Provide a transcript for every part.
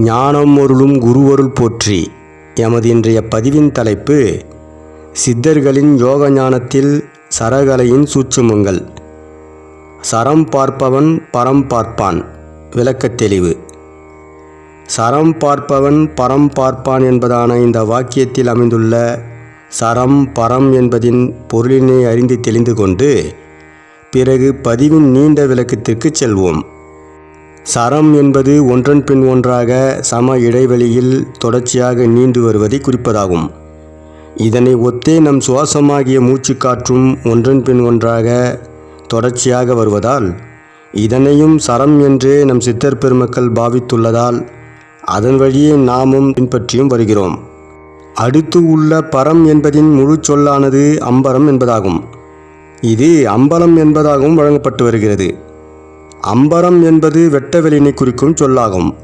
ஞானம் ஒருளும் குருவருள் போற்றி. எமது இன்றைய பதிவின் தலைப்பு சித்தர்களின் யோக ஞானத்தில் சரகலையின் சூட்சுமங்கள். சரம் பார்ப்பவன் பரம் பார்ப்பான் விளக்கத் தெளிவு. சரம் பார்ப்பவன் பரம் பார்ப்பான் என்பதான இந்த வாக்கியத்தில் அமைந்துள்ள சரம் பரம் என்பதின் பொருளினை அறிந்து தெளிந்து கொண்டு பிறகு பதிவின் நீண்ட விளக்கத்திற்கு செல்வோம். சரம் என்பது ஒன்றன் பின் ஒன்றாக சம இடைவெளியில் தொடர்ச்சியாக நீண்டு வருவதை குறிப்பதாகும். இதனை ஒத்தே நம் சுவாசமாகிய மூச்சுக்காற்றும் ஒன்றன் பின் ஒன்றாக தொடர்ச்சியாக வருவதால் இதனையும் சரம் என்றே நம் சித்தர் பெருமக்கள் பாவித்துள்ளதால் அதன் வழியே நாமும் பின்பற்றியும் வருகிறோம். அடுத்து உள்ள பரம் என்பதின் முழு சொல்லானது அம்பரம் என்பதாகும். இது அம்பலம் என்பதாகவும் வழங்கப்பட்டு வருகிறது. அம்பரம் என்பது வெட்டவெளினை குறிக்கும் சொல்லாகும்.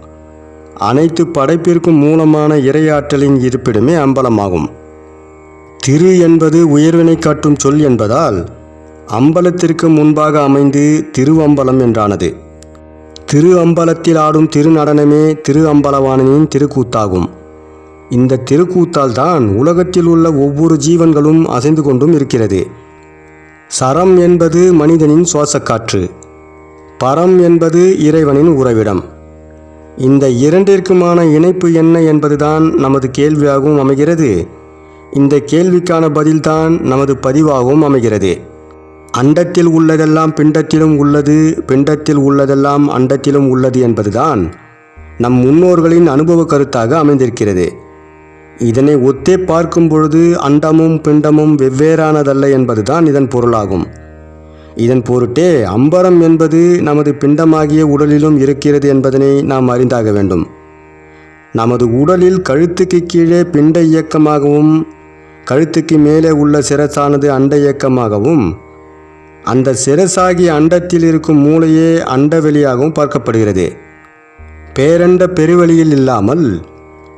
அனைத்து படைப்பிற்கும் மூலமான இறையாற்றலின் இருப்பிடமே அம்பலமாகும். திரு என்பது உயர்வினை காட்டும் சொல் என்பதால் அம்பலத்திற்கு முன்பாக அமைந்து திருவம்பலம் என்றானது. திரு அம்பலத்தில் ஆடும் திருநடனமே திரு அம்பலவாணனின் திருக்கூத்தாகும். இந்த திருக்கூத்தால் தான் உலகத்தில் உள்ள ஒவ்வொரு ஜீவன்களும் அசைந்து கொண்டும் இருக்கிறது. சரம் என்பது மனிதனின் சுவாசக்காற்று பரம் என்பது இறைவனின் உறவிடம். இந்த இரண்டிற்குமான இணைப்பு என்ன என்பதுதான் நமது கேள்வியாகவும் அமைகிறது. இந்த கேள்விக்கான பதில்தான் நமது பதிவாகவும் அமைகிறது. அண்டத்தில் உள்ளதெல்லாம் பிண்டத்திலும் உள்ளது பிண்டத்தில் உள்ளதெல்லாம் அண்டத்திலும் உள்ளது என்பதுதான் நம் முன்னோர்களின் அனுபவ கருத்தாக அமைந்திருக்கிறது. இதனை ஒத்தே பார்க்கும் பொழுது அண்டமும் பிண்டமும் வெவ்வேறானதல்ல என்பதுதான் இதன் பொருளாகும். இதன் பொருட்டே அம்பரம் என்பது நமது பிண்டமாகிய உடலிலும் இருக்கிறது என்பதனை நாம் அறிந்தாக வேண்டும். நமது உடலில் கழுத்துக்கு கீழே பிண்ட இயக்கமாகவும் கழுத்துக்கு மேலே உள்ள சிரசானது அண்ட இயக்கமாகவும் அந்த சிரசாகிய அண்டத்தில் இருக்கும் மூளையே அண்டவெளியாகவும் பார்க்கப்படுகிறது. பேரண்ட பெருவெளியில் இல்லாமல்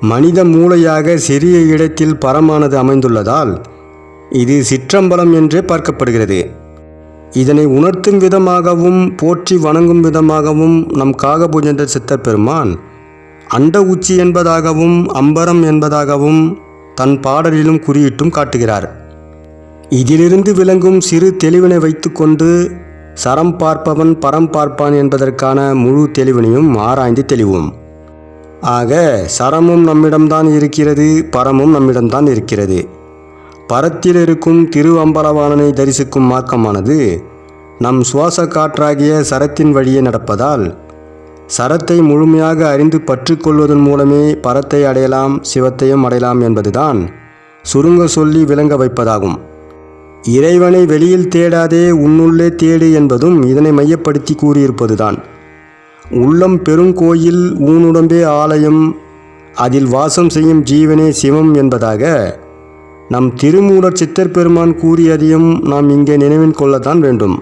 மனித மூளையாக சிறிய இடத்தில் பரமானது அமைந்துள்ளதால் இது சிற்றம்பலம் என்றே பார்க்கப்படுகிறது. இதனை உணர்த்தும் விதமாகவும் போற்றி வணங்கும் விதமாகவும் நம் காகபூஜென்ற சித்தர் பெருமான் அண்ட உச்சி என்பதாகவும் அம்பரம் என்பதாகவும் தன் பாடலிலும் குறியிட்டும் காட்டுகிறார். இதிலிருந்து விளங்கும் சிறு தெளிவினை வைத்துக்கொண்டு சரம் பார்ப்பவன் பரம் பார்ப்பான் என்பதற்கான முழு தெளிவினையும் ஆராய்ந்து தெளிவோம். ஆக சரமும் நம்மிடம்தான் இருக்கிறது பரமும் நம்மிடம்தான் இருக்கிறது. பரத்தில் இருக்கும் திருவம்பலவாணனை தரிசிக்கும் மார்க்கமானது நம் சுவாச காற்றாகிய சரத்தின் வழியே நடப்பதால் சரத்தை முழுமையாக அறிந்து பற்றுக்கொள்வதன் மூலமே பரத்தை அடையலாம் சிவத்தையும் அடையலாம் என்பதுதான் சுருங்க சொல்லி விளங்க வைப்பதாகும். இறைவனை வெளியில் தேடாதே உன்னுள்ளே தேடு என்பதும் இதனை மையப்படுத்தி கூறியிருப்பதுதான். உள்ளம் பெருங்கோயில் ஊனுடம்பே ஆலயம் அதில் வாசம் செய்யும் ஜீவனே சிவம் என்பதாக நம் திருமூலர் சித்தர் பெருமான் கூறியதையும் நாம் இங்கே நினைவில் கொள்ளத்தான் வேண்டும்.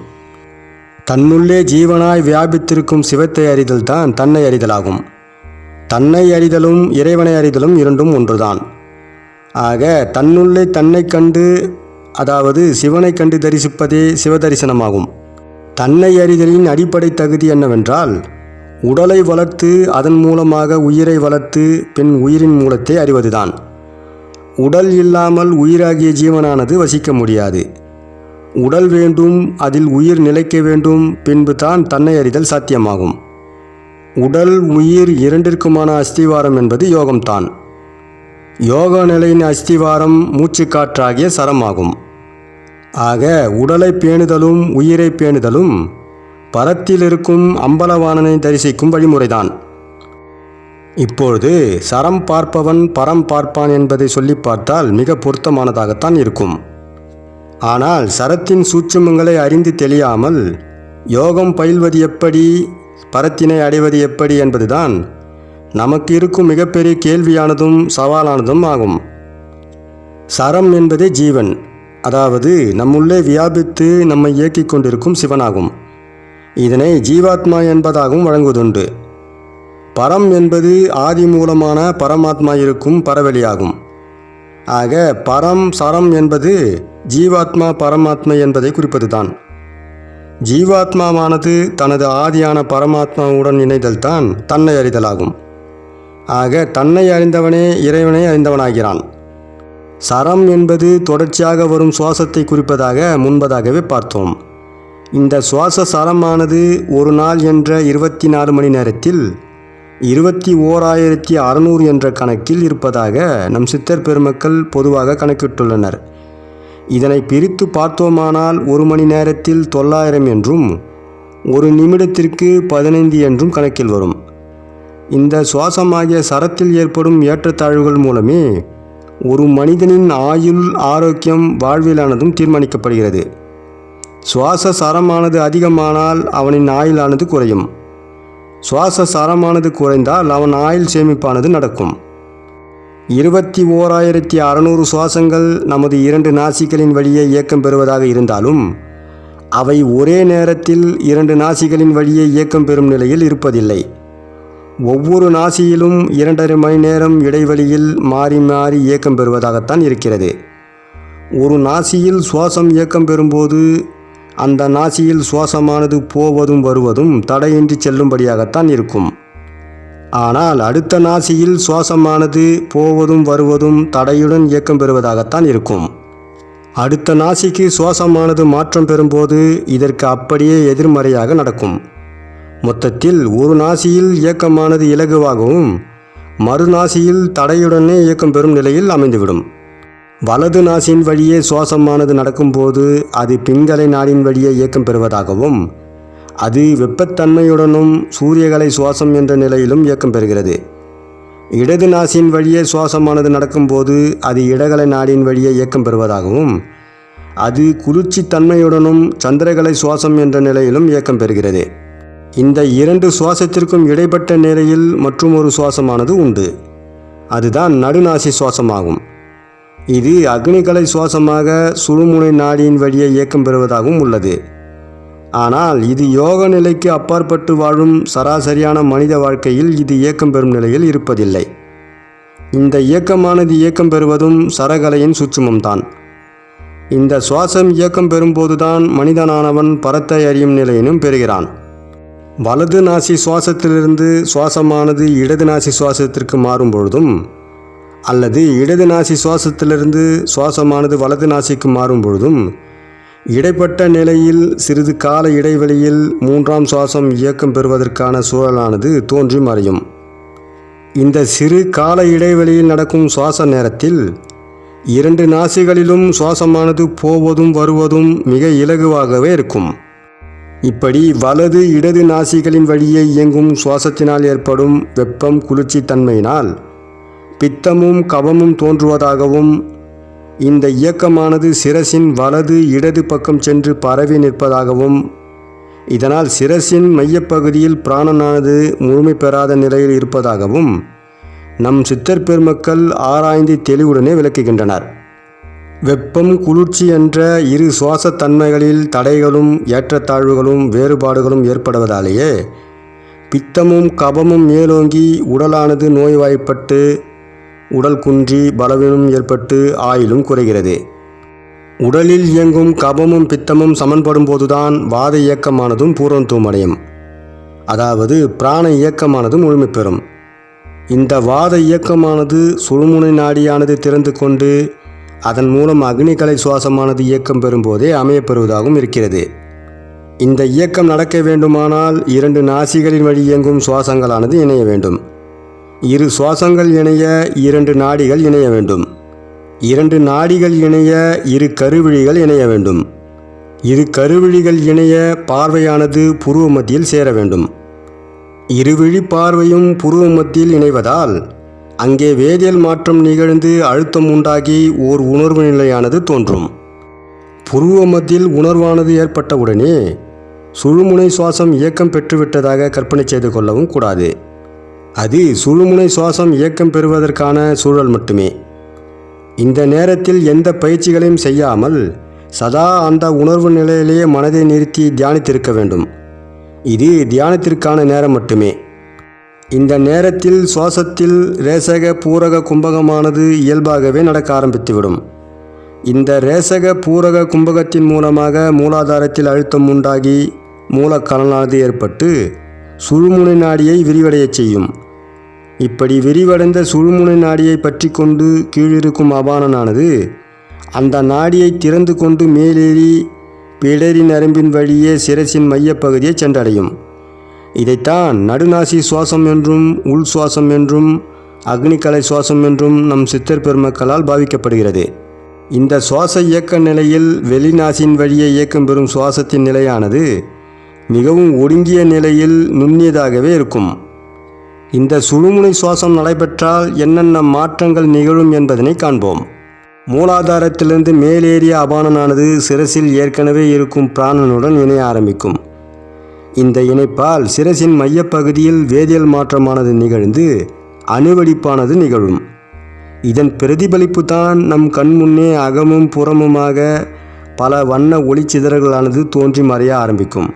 தன்னுள்ளே ஜீவனாய் வியாபித்திருக்கும் சிவத்தை அறிதல் தான் தன்னை அறிதலாகும். தன்னை அறிதலும் இறைவனை அறிதலும் இரண்டும் ஒன்றுதான். ஆக தன்னுள்ளே தன்னை கண்டு அதாவது சிவனை கண்டு தரிசிப்பதே சிவதரிசனமாகும். தன்னை அறிதலின் அடிப்படை தகுதி என்னவென்றால் உடலை வளர்த்து அதன் மூலமாக உயிரை வளர்த்து பின் உயிரின் மூலத்தை அறிவதுதான். உடல் இல்லாமல் உயிராகிய ஜீவனானது வசிக்க முடியாது. உடல் வேண்டும் அதில் உயிர் நிலைக்க வேண்டும் பின்பு தான் தன்னை அறிதல் சாத்தியமாகும். உடல் உயிர் இரண்டிற்குமான அஸ்திவாரம் என்பது யோகம்தான் யோக நிலையின் அஸ்திவாரம் மூச்சுக்காற்றாகிய சரமாகும். ஆக உடலை பேணுதலும் உயிரை பேணுதலும் பரத்தில் இருக்கும் அம்பலவாணனை தரிசிக்கும் வழிமுறைதான். இப்பொழுது சரம் பார்ப்பவன் பரம் பார்ப்பான் என்பதை சொல்லி பார்த்தால் மிக பொருத்தமானதாகத்தான் இருக்கும். ஆனால் சரத்தின் சூட்சுமங்களை அறிந்து தெளியாமல் யோகம் பயில்வது எப்படி பரத்தினை அடைவது எப்படி என்பதுதான் நமக்கு இருக்கும் மிகப்பெரிய கேள்வியானதும் சவாலானதும் ஆகும். சரம் என்பதே ஜீவன் அதாவது நம்முள்ளே வியாபித்து நம்மை இயக்கிக் கொண்டிருக்கும் சிவனாகும். இதனை ஜீவாத்மா என்பதாகவும் வழங்குவதுண்டு. பரம் என்பது ஆதி மூலமான பரமாத்மா இருக்கும் பரவெளியாகும். ஆக பரம் சரம் என்பது ஜீவாத்மா பரமாத்மா என்பதை குறிப்பதுதான். ஜீவாத்மாவானது தனது ஆதியான பரமாத்மாவுடன் இணைதல்தான் தன்னை அறிதலாகும். ஆக தன்னை அறிந்தவனே இறைவனை அறிந்தவனாகிறான். சரம் என்பது தொடர்ச்சியாக வரும் சுவாசத்தை குறிப்பதாக முன்பதாகவே பார்த்தோம். இந்த சுவாச சரமானது ஒரு நாள் என்ற இருபத்தி நாலு மணி நேரத்தில் இருபத்தி ஓராயிரத்தி அறநூறு என்ற கணக்கில் இருப்பதாக நம் சித்தர் பெருமக்கள் பொதுவாக கணக்கிட்டுள்ளனர். இதனை பிரித்து பார்த்தோமானால் ஒரு மணி நேரத்தில் தொள்ளாயிரம் என்றும் ஒரு நிமிடத்திற்கு பதினைந்து என்றும் கணக்கில் வரும். இந்த சுவாசமாகிய சரத்தில் ஏற்படும் ஏற்றத்தாழ்வுகள் மூலமே ஒரு மனிதனின் ஆயுள் ஆரோக்கியம் வாழ்விலானதும் தீர்மானிக்கப்படுகிறது. சுவாச சரமானது அதிகமானால் அவனின் ஆயுளானது குறையும். சுவாச சரமானது குறைந்தால் அவன் ஆயுள் சேமிப்பானது நடக்கும். இருபத்தி ஓராயிரத்தி அறநூறு சுவாசங்கள் நமது இரண்டு நாசிகளின் வழியே இயக்கம் பெறுவதாக இருந்தாலும் அவை ஒரே நேரத்தில் இரண்டு நாசிகளின் வழியே இயக்கம் பெறும் நிலையில் இருப்பதில்லை. ஒவ்வொரு நாசியிலும் இரண்டரை மணி நேரம் இடைவெளியில் மாறி மாறி இயக்கம் பெறுவதாகத்தான் இருக்கிறது. ஒரு நாசியில் சுவாசம் இயக்கம் பெறும்போது அந்த நாசியில் சுவாசமானது போவதும் வருவதும் தடையின்றி செல்லும்படியாகத்தான் இருக்கும். ஆனால் அடுத்த நாசியில் சுவாசமானது போவதும் வருவதும் தடையுடன் இயக்கம் பெறுவதாகத்தான் இருக்கும். அடுத்த நாசிக்கு சுவாசமானது மாற்றம் பெறும்போது இதற்கு அப்படியே எதிர்மறையாக நடக்கும். மொத்தத்தில் ஒரு நாசியில் இயக்கமானது இலகுவாகவும் மறுநாசியில் தடையுடனே இயக்கம் பெறும் நிலையில் அமைந்துவிடும். வலது நாசின் வழியே சுவாசமானது நடக்கும்போது அது பிங்கலை நாடின் வழியே இயக்கம் பெறுவதாகவும் அது வெப்பத்தன்மையுடனும் சூரியகலை சுவாசம் என்ற நிலையிலும் இயக்கம் பெறுகிறது. இடது நாசின் வழியே சுவாசமானது நடக்கும்போது அது இடகலை நாடின் வழியே இயக்கம் பெறுவதாகவும் அது குளிர்ச்சி தன்மையுடனும் சந்திரகலை சுவாசம் என்ற நிலையிலும் இயக்கம் பெறுகிறது. இந்த இரண்டு சுவாசத்திற்கும் இடைப்பட்ட நிலையில் மற்றும் ஒரு சுவாசமானது உண்டு. அதுதான் நடுநாசி சுவாசமாகும். இது அக்னிகலை சுவாசமாக சுழுமுனை நாடியின் வழியே இயக்கம் பெறுவதாகவும் உள்ளது. ஆனால் இது யோக நிலைக்கு அப்பாற்பட்டு வாழும் சராசரியான மனித வாழ்க்கையில் இது இயக்கம் பெறும் நிலையில் இருப்பதில்லை. இந்த இயக்கமானது இயக்கம் பெறுவதும் சரகலையின் சுற்றுமம்தான் இந்த சுவாசம் இயக்கம் பெறும்போதுதான் மனிதனானவன் பரத்தை அறியும் நிலையினும் பெறுகிறான். வலது நாசி சுவாசத்திலிருந்து சுவாசமானது இடது நாசி சுவாசத்திற்கு மாறும் பொழுதும் அல்லது இடது நாசி சுவாசத்திலிருந்து சுவாசமானது வலது நாசிக்கு மாறும் பொழுதும் இடைப்பட்ட நிலையில் சிறிது கால இடைவெளியில் மூன்றாம் சுவாசம் இயக்கம் பெறுவதற்கான சூழலானது தோன்றி மறையும் இந்த சிறு கால இடைவெளியில் நடக்கும் சுவாச நேரத்தில் இரண்டு நாசிகளிலும் சுவாசமானது போவதும் வருவதும் மிக இலகுவாகவே இருக்கும். இப்படி வலது இடது நாசிகளின் வழியே இயங்கும் சுவாசத்தினால் ஏற்படும் வெப்பம் குளிர்ச்சி தன்மையினால் பித்தமும் கபமும் தோன்றுவதாகவும் இந்த இயக்கமானது சிரசின் வலது இடது பக்கம் சென்று பரவி நிற்பதாகவும் இதனால் சிரசின் மையப்பகுதியில் பிராணனானது முழுமை பெறாத நிலையில் இருப்பதாகவும் நம் சித்தர் பெருமக்கள் ஆராய்ந்து தெளிவுடனே விளக்குகின்றனர். வெப்பம் குளிர்ச்சி என்ற இரு சுவாசத்தன்மைகளில் தடைகளும் ஏற்றத்தாழ்வுகளும் வேறுபாடுகளும் ஏற்படுவதாலேயே பித்தமும் கபமும் மேலோங்கி உடலானது நோய்வாய்ப்பட்டு உடல் குன்றி பலவீனம் ஏற்பட்டு ஆயிலும் குறைகிறது. உடலில் இயங்கும் கபமும் பித்தமும் சமன்படும் போதுதான் வாத இயக்கமானதும் பூர்ணத்துவம் அடையும். அதாவது பிராண இயக்கமானது முழுமை பெறும். இந்த வாத இயக்கமானது சுழுமுனை நாடியானது திறந்து கொண்டு அதன் மூலம் அக்னிகலை சுவாசமானது இயக்கம் பெறும்போதே அமையப்பெறுவதாகவும் இருக்கிறது. இந்த இயக்கம் நடக்க வேண்டுமானால் இரண்டு நாசிகளின் வழி இயங்கும் சுவாசங்களானது இணைய வேண்டும். இரு சுவாசங்கள் இணைய இரண்டு நாடிகள் இணைய வேண்டும். இரண்டு நாடிகள் இணைய இரு கருவிழிகள் இணைய வேண்டும். இரு கருவிழிகள் இணைய பார்வையானது புருவ மத்தியில் சேர வேண்டும். இருவிழி பார்வையும் புருவ மத்தியில் இணைவதால் அங்கே வேதியியல் மாற்றம் நிகழ்ந்து அழுத்தம் உண்டாகி ஓர் உணர்வு நிலையானது தோன்றும். புருவ மத்தியில் உணர்வானது ஏற்பட்டவுடனே சுழுமுனை சுவாசம் இயக்கம் பெற்றுவிட்டதாக கற்பனை செய்து கொள்ளவும் கூடாது. அது சுழுமுனை சுவாசம் இயக்கம் பெறுவதற்கான சூழல் மட்டுமே. இந்த நேரத்தில் எந்த பயிற்சிகளையும் செய்யாமல் சதா அந்த உணர்வு நிலையிலேயே மனதை நிறுத்தி தியானித்திருக்க வேண்டும். இது தியானத்திற்கான நேரம் மட்டுமே. இந்த நேரத்தில் சுவாசத்தில் ரேசக பூரக கும்பகமானது இயல்பாகவே நடக்க ஆரம்பித்துவிடும். இந்த ரேசக பூரக கும்பகத்தின் மூலமாக மூலாதாரத்தில் அழுத்தம் உண்டாகி மூலக்கலனானது ஏற்பட்டு சுழுமுனை நாடியை விரிவடையச் செய்யும். இப்படி விரிவடைந்த சுழுமுனை நாடியை பற்றி கொண்டு கீழிருக்கும் அபானனானது அந்த நாடியை திறந்து கொண்டு மேலேறி பிடரி நரம்பின் வழியே சிரசின் மையப்பகுதியை சென்றடையும். இதைத்தான் நடுநாசி சுவாசம் என்றும் உள் சுவாசம் என்றும் அக்னிக்கலை சுவாசம் என்றும் நம் சித்தர் பெருமக்களால் பாவிக்கப்படுகிறது. இந்த சுவாச இயக்க நிலையில் வெளிநாசின் வழியே இயக்கம் பெறும் சுவாசத்தின் நிலையானது மிகவும் ஒடுங்கிய நிலையில் நுண்ணியதாகவே இருக்கும். இந்த சுழுமுனை சுவாசம் நடைபெற்றால் என்னென்ன மாற்றங்கள் நிகழும் என்பதனை காண்போம். மூலாதாரத்திலிருந்து மேலேறிய அபானனானது சிரசில் ஏற்கனவே இருக்கும் பிராணனுடன் இணைய ஆரம்பிக்கும். இந்த இணைப்பால் சிரசின் மையப்பகுதியில் வேதியியல் மாற்றமானது நிகழ்ந்து அணுவடிப்பானது நிகழும். இதன் பிரதிபலிப்பு தான் நம் கண்முன்னே அகமும் புறமுமாக பல வண்ண ஒளிச்சிதறல்களானது தோன்றி மறைய ஆரம்பிக்கும்.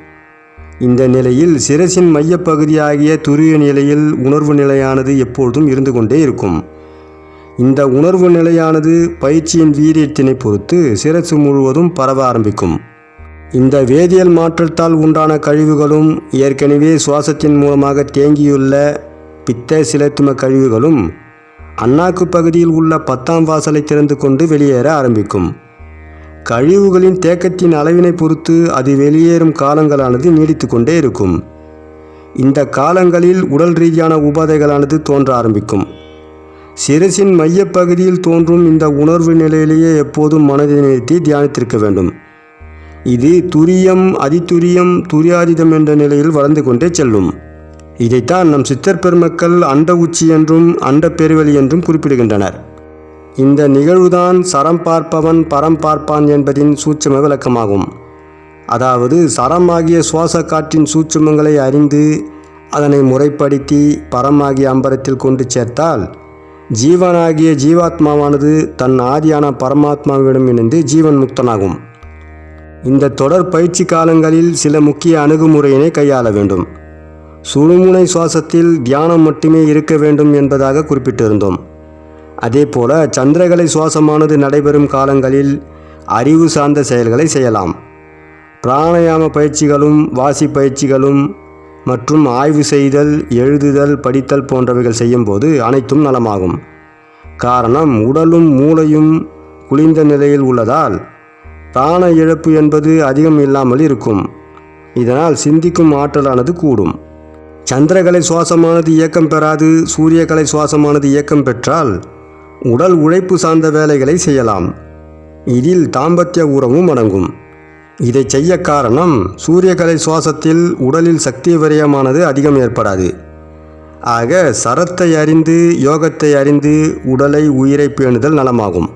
இந்த நிலையில் சிரசின் மையப்பகுதியாகிய துரிய நிலையில் உணர்வு நிலையானது எப்பொழுதும் இருந்து கொண்டே இருக்கும். இந்த உணர்வு நிலையானது பயிற்சியின் வீரியத்தினை பொறுத்து சிரசு முழுவதும் பரவ ஆரம்பிக்கும். இந்த வேதியியல் மாற்றத்தால் உண்டான கழிவுகளும் ஏற்கனவே சுவாசத்தின் மூலமாக தேங்கியுள்ள பித்த சிலத்தும கழிவுகளும் அண்ணாக்கு பகுதியில் உள்ள பத்தாம் வாசலை திறந்து கொண்டு வெளியேற ஆரம்பிக்கும். கழிவுகளின் தேக்கத்தின் அளவினை பொறுத்து அது வெளியேறும் காலங்களானது நீடித்து கொண்டே இருக்கும். இந்த காலங்களில் உடல் ரீதியான உபாதைகளானது தோன்ற ஆரம்பிக்கும். சிரசின் மையப்பகுதியில் தோன்றும் இந்த உணர்வு நிலையிலேயே எப்போதும் மனதை நிறுத்தி தியானித்திருக்க வேண்டும். இது துரியம் அதிதுரியம் துரியாதிதம் என்ற நிலையில் வளர்ந்து கொண்டே செல்லும். இதைத்தான் நம் சித்தர் பெருமக்கள் அண்ட உச்சி என்றும் அண்ட பெருவெளி என்றும் குறிப்பிடுகின்றனர். இந்த நிகழ்வுதான் சரம் பார்ப்பவன் பரம் பார்ப்பான் என்பதின் சூட்சும விளக்கமாகும். அதாவது சரமாகிய சுவாச காற்றின் சூட்சுமங்களை அறிந்து அதனை முறைப்படுத்தி பரமாகிய அம்பரத்தில் கொண்டு சேர்த்தால் ஜீவனாகிய ஜீவாத்மாவானது தன் ஆதியான பரமாத்மாவிடம் இணைந்து ஜீவன் முக்தனாகும். இந்த தொடர் பயிற்சி காலங்களில் சில முக்கிய அணுகுமுறையினை கையாள வேண்டும். சுழுமுனை சுவாசத்தில் தியானம் மட்டுமே இருக்க வேண்டும் என்பதாக குறிப்பிட்டிருந்தோம். அதே போல சந்திரகலை சுவாசமானது நடைபெறும் காலங்களில் அறிவு சார்ந்த செயல்களை செய்யலாம். பிராணாயாம பயிற்சிகளும் வாசி பயிற்சிகளும் மற்றும் ஆய்வு செய்தல் எழுதுதல் படித்தல் போன்றவைகள் செய்யும்போது அனைத்தும் நலமாகும். காரணம் உடலும் மூளையும் குளிர்ந்த நிலையில் உள்ளதால் பிராண இழப்பு என்பது அதிகம் இல்லாமல் இருக்கும். இதனால் சிந்திக்கும் ஆற்றலானது கூடும். சந்திரகலை சுவாசமானது இயக்கம் பெறாது சூரியகலை சுவாசமானது இயக்கம் பெற்றால் உடல் உழைப்பு சார்ந்த வேலைகளை செய்யலாம். இதில் தாம்பத்திய உறவும் அடங்கும். இதை செய்ய காரணம் சூரியகலை சுவாசத்தில் உடலில் சக்தி விரயமானது அதிகம் ஏற்படாது. ஆக சரத்தை அறிந்து யோகத்தை அறிந்து உடலை உயிரை பேணுதல் நலமாகும்.